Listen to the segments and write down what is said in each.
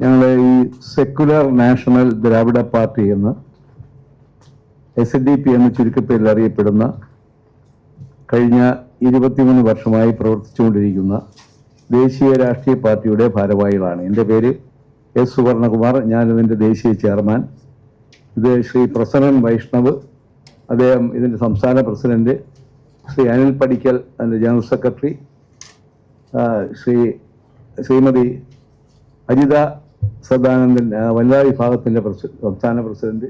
ഞങ്ങൾ ഈ secular national Dravida party എന്ന് എസ് ഡി പി എന്ന ചുരുക്കപ്പേരിൽ അറിയപ്പെടുന്ന കഴിഞ്ഞ ഇരുപത്തിമൂന്ന് വർഷമായി പ്രവർത്തിച്ചുകൊണ്ടിരിക്കുന്ന ദേശീയ രാഷ്ട്രീയ പാർട്ടിയുടെ ഭാരവാഹികളാണ്. എന്റെ പേര് എസ് സുവർണകുമാർ. ഞാനിതിന്റെ ദേശീയ ചെയർമാൻ. ഇത് ശ്രീ പ്രസന്നൻ വൈഷ്ണവ് അദ്ദേഹം ഇതിന്റെ സംസ്ഥാന പ്രസിഡന്റ് ശ്രീ അനിൽ പടിക്കൽ അതിന്റെ ജനറൽ സെക്രട്ടറി ശ്രീ ശ്രീമതി അജിത സദാനന്ദൻ വനിതാ വിഭാഗത്തിന്റെ പ്രസി സംസ്ഥാന പ്രസിഡന്റ്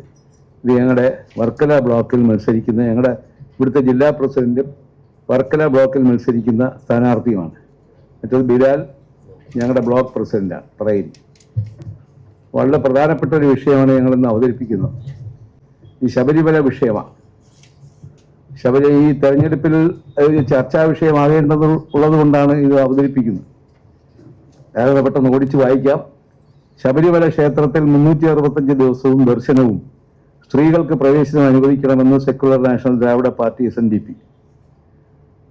ഇത് ഞങ്ങളുടെ വർക്കല ബ്ലോക്കിൽ മത്സരിക്കുന്ന ഞങ്ങളുടെ ഇവിടുത്തെ ജില്ലാ പ്രസിഡന്റും വർക്കല ബ്ലോക്കിൽ മത്സരിക്കുന്ന സ്ഥാനാർത്ഥിയുമാണ്. മറ്റത് ബിലാൽ ഞങ്ങളുടെ ബ്ലോക്ക് പ്രസിഡന്റാണ് ട്രെയിൻ വളരെ പ്രധാനപ്പെട്ട ഒരു വിഷയമാണ് ഞങ്ങളിന്ന് അവതരിപ്പിക്കുന്നത്. ഈ ശബരിമല വിഷയമാണ്. ശബരി ഈ തെരഞ്ഞെടുപ്പിൽ ചർച്ചാ വിഷയമാകേണ്ടത് ഉള്ളത് കൊണ്ടാണ് ഇത് അവതരിപ്പിക്കുന്നത്. ഏറെ പെട്ടെന്ന് ഓടിച്ച് വായിക്കാം. ശബരിമല ക്ഷേത്രത്തിൽ മുന്നൂറ്റി അറുപത്തഞ്ച് ദിവസവും ദർശനവും സ്ത്രീകൾക്ക് പ്രവേശനം അനുവദിക്കണമെന്ന് secular national Dravida party S N D P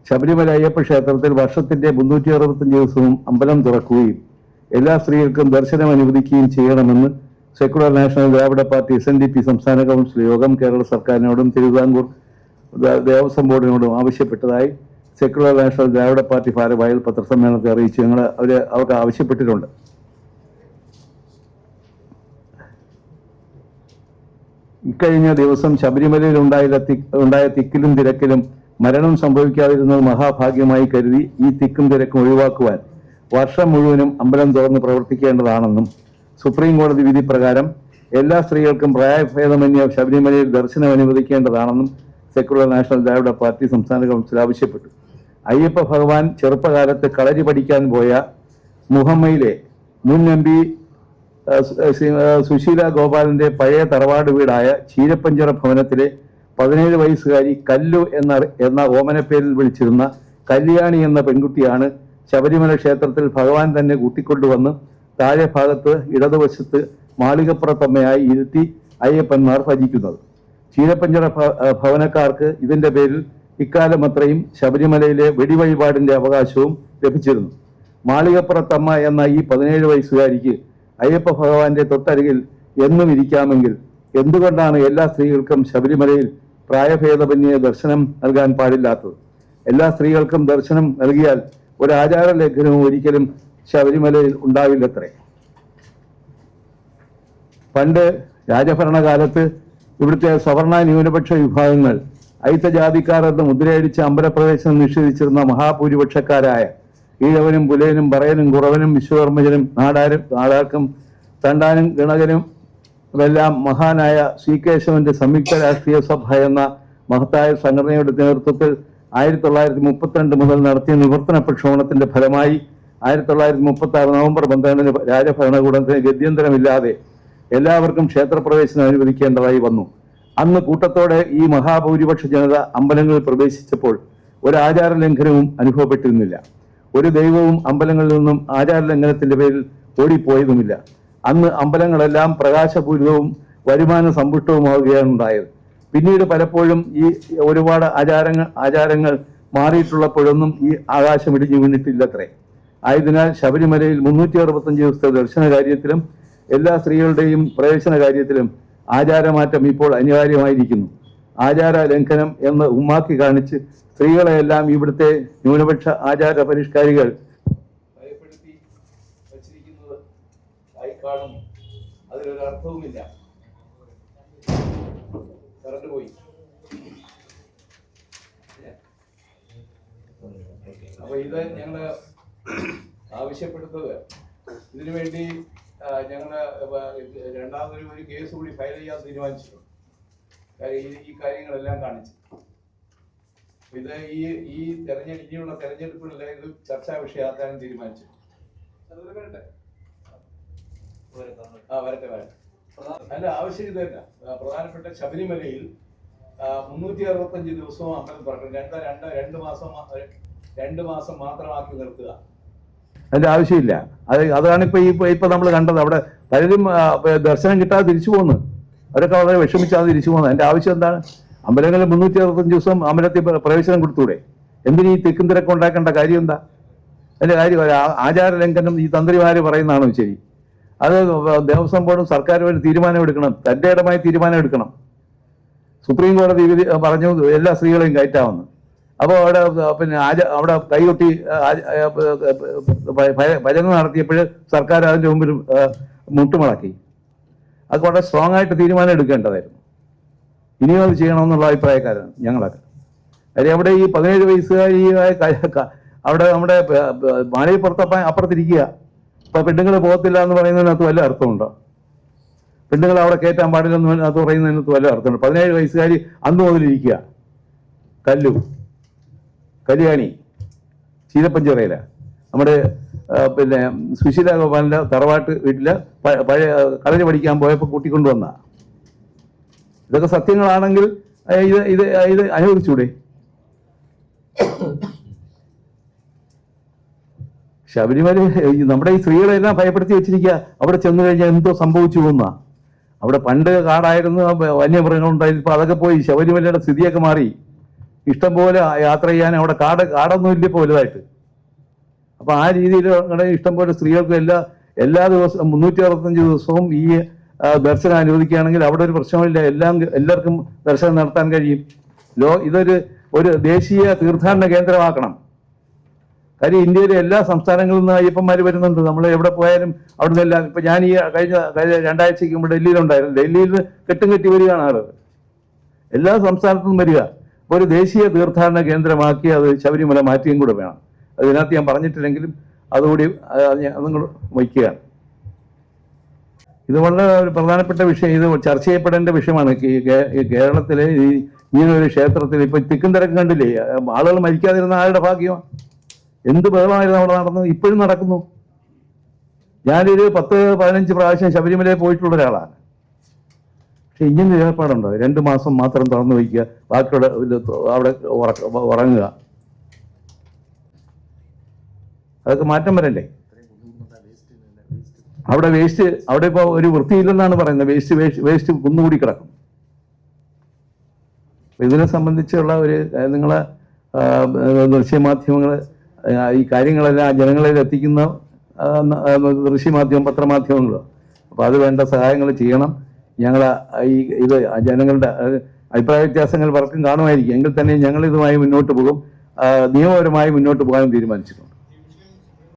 Sabarimala Ayyappa ക്ഷേത്രത്തിൽ വർഷത്തിന്റെ മുന്നൂറ്റി അറുപത്തഞ്ച് ദിവസവും അമ്പലം തുറക്കുകയും എല്ലാ സ്ത്രീകൾക്കും ദർശനം അനുവദിക്കുകയും ചെയ്യണമെന്ന് secular national Dravida party S N D P സംസ്ഥാന കൗൺസിൽ യോഗം കേരള സർക്കാരിനോടും തിരുവിതാംകൂർ ദേവസ്വം ബോർഡിനോടും ആവശ്യപ്പെട്ടതായി സെക്യുലർ നാഷണൽ ദ്രാവിഡ പാർട്ടി ഭാരവാഹികൾ പത്രസമ്മേളനത്തിൽ അറിയിച്ചു. ഞങ്ങൾ അവർ അവർക്ക് ആവശ്യപ്പെട്ടിട്ടുണ്ട്. ഇക്കഴിഞ്ഞ ദിവസം ശബരിമലയിൽ ഉണ്ടായ ഉണ്ടായ തിക്കിലും തിരക്കിലും മരണം സംഭവിക്കാതിരുന്നത് മഹാഭാഗ്യമായി കരുതി ഈ തിക്കും തിരക്കും ഒഴിവാക്കുവാൻ വർഷം മുഴുവനും അമ്പലം തുറന്ന് പ്രവർത്തിക്കേണ്ടതാണെന്നും സുപ്രീം കോടതി വിധി പ്രകാരം എല്ലാ സ്ത്രീകൾക്കും പ്രായഭേദമന്യ ശബരിമലയിൽ ദർശനം അനുവദിക്കേണ്ടതാണെന്നും സെക്യുലർ നാഷണൽ ദ്രാവിഡ പാർട്ടി സംസ്ഥാന കൗൺസിൽ ആവശ്യപ്പെട്ടു. അയ്യപ്പ ഭഗവാൻ ചെറുപ്പകാലത്ത് കളരി പഠിക്കാൻ പോയ മുഹമ്മയിലെ മുൻ എം പി സുശീല ഗോപാലന്റെ പഴയ തറവാട് വീടായ ചീരപ്പഞ്ചിറ ഭവനത്തിലെ പതിനേഴ് വയസ്സുകാരി കല്ലു എന്ന എന്ന ഓമനപ്പേരിൽ വിളിച്ചിരുന്ന കല്യാണി എന്ന പെൺകുട്ടിയാണ് ശബരിമല ക്ഷേത്രത്തിൽ ഭഗവാൻ തന്നെ കൂട്ടിക്കൊണ്ടുവന്ന് താഴെ ഭാഗത്ത് ഇടതുവശത്ത് മാളികപ്പുറത്തമ്മയായി ഇരുത്തി അയ്യപ്പന്മാർ ഭജിക്കുന്നത്. ചീരപ്പഞ്ചിറ ഭവനക്കാർക്ക് ഇതിന്റെ പേരിൽ ഇക്കാലം അത്രയും ശബരിമലയിലെ വെടിവഴിപാടിന്റെ അവകാശവും ലഭിച്ചിരുന്നു. മാളികപ്പുറത്തമ്മ എന്ന ഈ പതിനേഴ് വയസ്സുകാരിക്ക് അയ്യപ്പ ഭഗവാന്റെ തൊട്ടരികിൽ എന്നും ഇരിക്കാമെങ്കിൽ എന്തുകൊണ്ടാണ് എല്ലാ സ്ത്രീകൾക്കും ശബരിമലയിൽ പ്രായഭേദമന്യേ ദർശനം നൽകാൻ പാടില്ലാത്തത്? എല്ലാ സ്ത്രീകൾക്കും ദർശനം നൽകിയാൽ ഒരു ആചാര ലംഘനവും ഒരിക്കലും ശബരിമലയിൽ ഉണ്ടാവില്ലത്രേ. പണ്ട് രാജഭരണകാലത്ത് ഇവിടുത്തെ സവർണ ന്യൂനപക്ഷ വിഭാഗങ്ങൾ അയിത്തജാതിക്കാർ എന്ന് മുദ്രയടിച്ച് അമ്പലപ്രവേശനം നിഷേധിച്ചിരുന്ന മഹാഭൂരിപക്ഷക്കാരായ ഈഴവനും പുലയനും പറയനും കുറവനും വിശ്വകർമ്മജനും നാടാരും നാടാർക്കും തണ്ടാനും ഗണകനും എല്ലാം മഹാനായ സി കേശവന്റെ സംയുക്ത രാഷ്ട്രീയ സഭ എന്ന മഹത്തായ സംഘടനയുടെ നേതൃത്വത്തിൽ ആയിരത്തി തൊള്ളായിരത്തി മുപ്പത്തിരണ്ട് മുതൽ നടത്തിയ നിവർത്തന പ്രക്ഷോഭണത്തിന്റെ ഫലമായി ആയിരത്തി തൊള്ളായിരത്തി മുപ്പത്തി ആറ് നവംബർ പന്ത്രണ്ടിന് രാജഭരണകൂടത്തിന് ഗത്യന്തരമില്ലാതെ എല്ലാവർക്കും ക്ഷേത്രപ്രവേശനം അനുവദിക്കേണ്ടതായി വന്നു. അന്ന് കൂട്ടത്തോടെ ഈ മഹാഭൂരിപക്ഷ ജനത അമ്പലങ്ങളിൽ പ്രവേശിച്ചപ്പോൾ ഒരു ആചാര ലംഘനവും അനുഭവപ്പെട്ടിരുന്നില്ല. ഒരു ദൈവവും അമ്പലങ്ങളിൽ നിന്നും ആചാരലംഘനത്തിന്റെ പേരിൽ ഓടിപ്പോയതുമില്ല. അന്ന് അമ്പലങ്ങളെല്ലാം പ്രകാശപൂരിതവും വരുമാന സമ്പുഷ്ടവുമാവുകയാണ് ഉണ്ടായത്. പിന്നീട് പലപ്പോഴും ഈ ഒരുപാട് ആചാരങ്ങൾ ആചാരങ്ങൾ മാറിയിട്ടുള്ളപ്പോഴൊന്നും ഈ ആകാശം ഇടിഞ്ഞു വീണിട്ടില്ലത്രേ. ആയതിനാൽ ശബരിമലയിൽ മുന്നൂറ്റി അറുപത്തഞ്ച് ദിവസത്തെ ദർശന കാര്യത്തിലും എല്ലാ സ്ത്രീകളുടെയും പ്രവേശന കാര്യത്തിലും ആചാരമാറ്റം ഇപ്പോൾ അനിവാര്യമായിരിക്കുന്നു. ആചാര ലംഘനം എന്ന് ഉമ്മാക്കി കാണിച്ച് സ്ത്രീകളെയെല്ലാം ഇവിടുത്തെ ന്യൂനപക്ഷ ആചാര പരിഷ്കാരികൾ അതിലൊരു അർത്ഥവുമില്ല. പോയി. അപ്പൊ ഇത് ഞങ്ങൾ ആവശ്യപ്പെടുത്തത് ഇതിനു വേണ്ടി ഞങ്ങൾ രണ്ടാമതൊരു ഒരു കേസ് കൂടി ഫയൽ ചെയ്യാൻ തീരുമാനിച്ചു. ഈ കാര്യങ്ങളെല്ലാം കാണിച്ചു. ഇത് ഈ ഈ തെരഞ്ഞെടുപ്പ് ഇനിയുള്ള തെരഞ്ഞെടുപ്പുകളിൽ ഇത് ചർച്ചാ വിഷയമാക്കാനും തീരുമാനിച്ചു. ആ വരട്ടെ വരട്ടെ. അതിന്റെ ആവശ്യം ഇത് തന്നെ. പ്രധാനപ്പെട്ട ശബരിമലയിൽ മുന്നൂറ്റി അറുപത്തഞ്ച് ദിവസവും അമ്പലം തുറക്കും രണ്ട് രണ്ട് രണ്ട് മാസം രണ്ട് മാസം മാത്രമാക്കി നിർത്തുക. അതിന്റെ ആവശ്യമില്ല. അത് അതാണ് ഇപ്പൊ ഈ ഇപ്പൊ നമ്മൾ കണ്ടത്. അവിടെ പലരും ദർശനം കിട്ടാതെ തിരിച്ചു പോകുന്നു അവരൊക്കെ വളരെ വിഷമിച്ചാണ് തിരിച്ചു പോകുന്നത് അതിന്റെ ആവശ്യം എന്താണ്? അമ്പലങ്ങളിൽ മുന്നൂറ്റി അറുപത്തഞ്ച് ദിവസം അമ്പലത്തിൽ പ്ര- പ്രവേശനം കൊടുത്തൂടെ? എന്തിനീ തിക്കും തിരക്കും ഉണ്ടാക്കേണ്ട കാര്യം എന്താ? അതിന്റെ കാര്യം ആചാര ലംഘനം ഈ തന്ത്രിമാർ പറയുന്നതാണോ ശരി. അത് ദേവസ്വം ബോർഡും സർക്കാരും ഒരു തീരുമാനം എടുക്കണം. തന്റെ ഇടമായി തീരുമാനം എടുക്കണം. സുപ്രീം കോടതി വിധി പറഞ്ഞു എല്ലാ സ്ത്രീകളെയും കയറ്റാമെന്ന്. അപ്പോൾ അവിടെ പിന്നെ ആച അവിടെ കൈകൊട്ടി ഭജന നടത്തിയപ്പോൾ സർക്കാർ അതിന്റെ മുമ്പിൽ മുട്ടുമുളക്കി അത് വളരെ സ്ട്രോങ് ആയിട്ട് തീരുമാനം എടുക്കേണ്ടതായിരുന്നു. ഇനിയും അത് ചെയ്യണമെന്നുള്ള അഭിപ്രായക്കാരാണ് ഞങ്ങളൊക്കെ. കാര്യം അവിടെ ഈ പതിനേഴ് വയസ്സുകാരിയായ അവിടെ നമ്മുടെ മാളികപ്പുറത്തപ്പ അപ്പുറത്തിരിക്കുക. ഇപ്പം പെണ്ണുങ്ങൾ പോകത്തില്ല എന്ന് പറയുന്നതിനകത്ത് വല്ല അർത്ഥമുണ്ടോ? പെണ്ണുങ്ങൾ അവിടെ കയറ്റാൻ പാടില്ലെന്ന് അത് പറയുന്നതിനകത്ത് വല്ല അർത്ഥമുണ്ട്? പതിനേഴ് വയസ്സുകാരി അന്ന് മുതലിരിക്കുക കല്ലു. കല്യാണി. ചീരപ്പഞ്ചിറയില. നമ്മുടെ പിന്നെ സുശീല ഗോപാലിന്റെ തറവാട്ട് വീട്ടിൽ പഴയ കളരി പഠിക്കാൻ പോയപ്പോൾ കൂട്ടിക്കൊണ്ടുവന്ന. ഇതൊക്കെ സത്യങ്ങളാണെങ്കിൽ ഇത് ഇത് ഇത് അനുവദിച്ചൂടെ ശബരിമല നമ്മുടെ ഈ സ്ത്രീകളെ എല്ലാം ഭയപ്പെടുത്തി വെച്ചിരിക്കുക. അവിടെ ചെന്നു കഴിഞ്ഞാൽ എന്തോ സംഭവിച്ചു പോകുന്ന അവിടെ പണ്ട് കാടായിരുന്നു വന്യമൃഗങ്ങളുണ്ടായിരുന്നു ഇപ്പൊ അതൊക്കെ പോയി ശബരിമലയുടെ സ്ഥിതിയൊക്കെ മാറി. ഇഷ്ടം പോലെ യാത്ര ചെയ്യാൻ അവിടെ കാട് കാടൊന്നും ഇല്ല ഇപ്പോൾ വലുതായിട്ട്. അപ്പൊ ആ രീതിയിൽ അങ്ങനെ ഇഷ്ടം പോലെ സ്ത്രീകൾക്ക് എല്ലാ എല്ലാ ദിവസവും മുന്നൂറ്റി അറുപത്തഞ്ച് ദിവസവും ഈ ദർശനം അനുവദിക്കുകയാണെങ്കിൽ അവിടെ ഒരു പ്രശ്നമില്ല. എല്ലാം എല്ലാവർക്കും ദർശനം നടത്താൻ കഴിയും. ലോ ഇതൊരു ഒരു ദേശീയ തീർത്ഥാടന കേന്ദ്രമാക്കണം. കാര്യം ഇന്ത്യയിലെ എല്ലാ സംസ്ഥാനങ്ങളിൽ നിന്ന് അയ്യപ്പന്മാർ വരുന്നുണ്ട്. നമ്മൾ എവിടെ പോയാലും അവിടെ നിന്നെല്ലാം ഇപ്പൊ ഞാൻ ഈ കഴിഞ്ഞ കഴിഞ്ഞ രണ്ടാഴ്ചയ്ക്ക് മുമ്പ് ഡൽഹിയിലുണ്ടായിരുന്നു ഡൽഹിയിൽ കെട്ടും കെട്ടി വരികയാണ് ആളുകൾ എല്ലാ സംസ്ഥാനത്തും വരിക. ഒരു ദേശീയ തീർത്ഥാടന കേന്ദ്രമാക്കി അത് ശബരിമല മാറ്റിയും കൂടെ വേണം. അതിനകത്ത് ഞാൻ പറഞ്ഞിട്ടില്ലെങ്കിലും അതുകൂടി നിങ്ങൾ വയ്ക്കുകയാണ്. ഇത് വളരെ ഒരു പ്രധാനപ്പെട്ട വിഷയം. ഇത് ചർച്ച ചെയ്യപ്പെടേണ്ട വിഷയമാണ്. കേരളത്തിലെ ഈ ഇങ്ങനെ ഒരു ക്ഷേത്രത്തിൽ ഇപ്പൊ തിക്കും തിരക്കും കണ്ടില്ലേ? ആളുകൾ മരിക്കാതിരുന്ന ആരുടെ ഭാഗ്യമാണ് എന്ത് ബഹളമായിരുന്നു അവിടെ നടന്നത്? ഇപ്പോഴും നടക്കുന്നു. ഞാനൊരു പത്ത് പതിനഞ്ച് പ്രാവശ്യം ശബരിമലയിൽ പോയിട്ടുള്ള ഒരാളാണ്. പക്ഷെ ഇങ്ങനെ ഏർപ്പാടുണ്ടോ. രണ്ട് മാസം മാത്രം തുറന്നു വയ്ക്കുക. ബാക്കിയുള്ള അവിടെ ഉറങ്ങുക. അതൊക്കെ മാറ്റം വരണ്ടേ? അവിടെ വേസ്റ്റ് അവിടെ ഇപ്പോൾ ഒരു വൃത്തിയില്ലെന്നാണ് പറയുന്നത്. വേസ്റ്റ് വേസ്റ്റ് വേസ്റ്റ് കുന്നുകൂടി കിടക്കും. ഇതിനെ സംബന്ധിച്ചുള്ള ഒരു ആ, ദൃശ്യമാധ്യമങ്ങൾ ഈ കാര്യങ്ങളെല്ലാം ജനങ്ങളിൽ എത്തിക്കുന്ന ദൃശ്യമാധ്യമം പത്രമാധ്യമങ്ങളോ അപ്പോൾ അത് വേണ്ട സഹായങ്ങൾ ചെയ്യണം. ഞങ്ങൾ ഈ ഇത് ജനങ്ങളുടെ അഭിപ്രായ വ്യത്യാസങ്ങൾ പലർക്കും കാണുമായിരിക്കും. എങ്കിൽ തന്നെ ഞങ്ങൾ ഇതുമായി മുന്നോട്ട് പോകും. നിയമപരമായി മുന്നോട്ട് പോകാൻ തീരുമാനിച്ചിട്ടുണ്ട്.